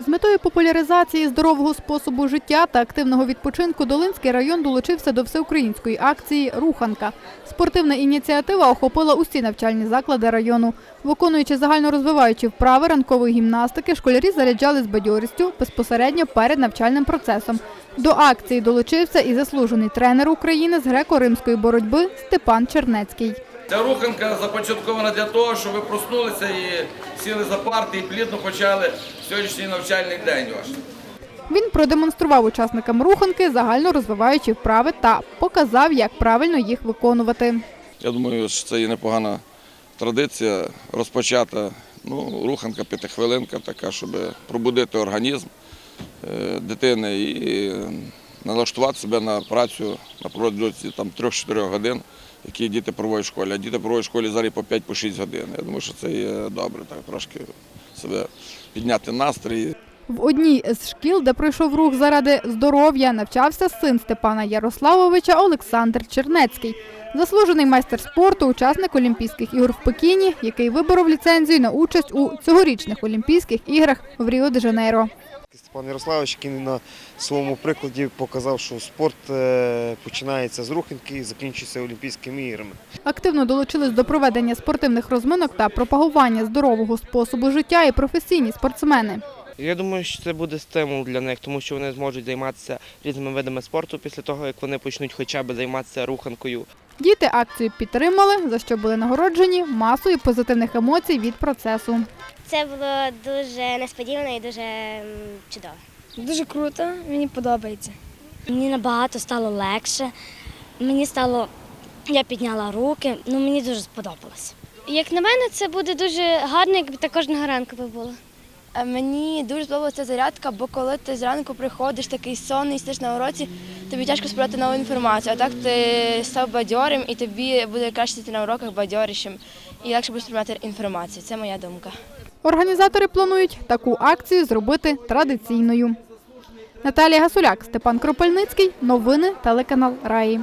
З метою популяризації здорового способу життя та активного відпочинку Долинський район долучився до всеукраїнської акції Руханка. Спортивна ініціатива охопила усі навчальні заклади району. Виконуючи загальнорозвиваючі вправи ранкової гімнастики, школярі заряджали з бадьорістю безпосередньо перед навчальним процесом. До акції долучився і заслужений тренер України з греко-римської боротьби Степан Чернецький. Ця руханка започаткована для того, щоб ви проснулися і сіли за парти і плідно почали сьогоднішній навчальний день ваш. Він продемонстрував учасникам руханки загально розвиваючі вправи та показав, як правильно їх виконувати. Я думаю, що це є непогана традиція розпочата. Ну, руханка п'ятихвилинка така, щоб пробудити організм е, дитини і е, налаштувати себе на працю на протязі там 3-4 годин, які діти проводять в школі. А діти проводять в школі зараз по 5-6 годин. Я думаю, що це є добре, так трошки себе підняти настрій. В одній з шкіл, де пройшов рух заради здоров'я, навчався син Степана Ярославовича Олександр Чернецький. Заслужений майстер спорту, учасник Олімпійських ігор в Пекіні, який виборов ліцензію на участь у цьогорічних Олімпійських іграх в Ріо-де-Жанейро. Степан Ярославович, який на своєму прикладі показав, що спорт е, починається з руханки і закінчується Олімпійськими іграми. Активно долучились до проведення спортивних розминок та пропагування здорового способу життя і професійні спортсмени. Я думаю, що це буде стимул для них, тому що вони зможуть займатися різними видами спорту після того, як вони почнуть хоча б займатися руханкою. Діти акцію підтримали, за що були нагороджені масою позитивних емоцій від процесу. Це було дуже несподівано і дуже чудово. Дуже круто, мені подобається. Мені набагато стало легше. Мені стало, я підняла руки, ну мені дуже сподобалось. Як на мене, це буде дуже гарно, якби так кожного ранку би було. А Мені дуже сподобалася зарядка, бо коли ти зранку приходиш такий сонний, сидиш на уроці, тобі тяжко сприйняти нову інформацію. А так ти став бадьорим і тобі буде краще йти на уроках бадьорішим і легше будеш сприймати інформацію. Це моя думка. Організатори планують таку акцію зробити традиційною. Наталія Гасуляк, Степан Кропельницький. Новини телеканал Раї.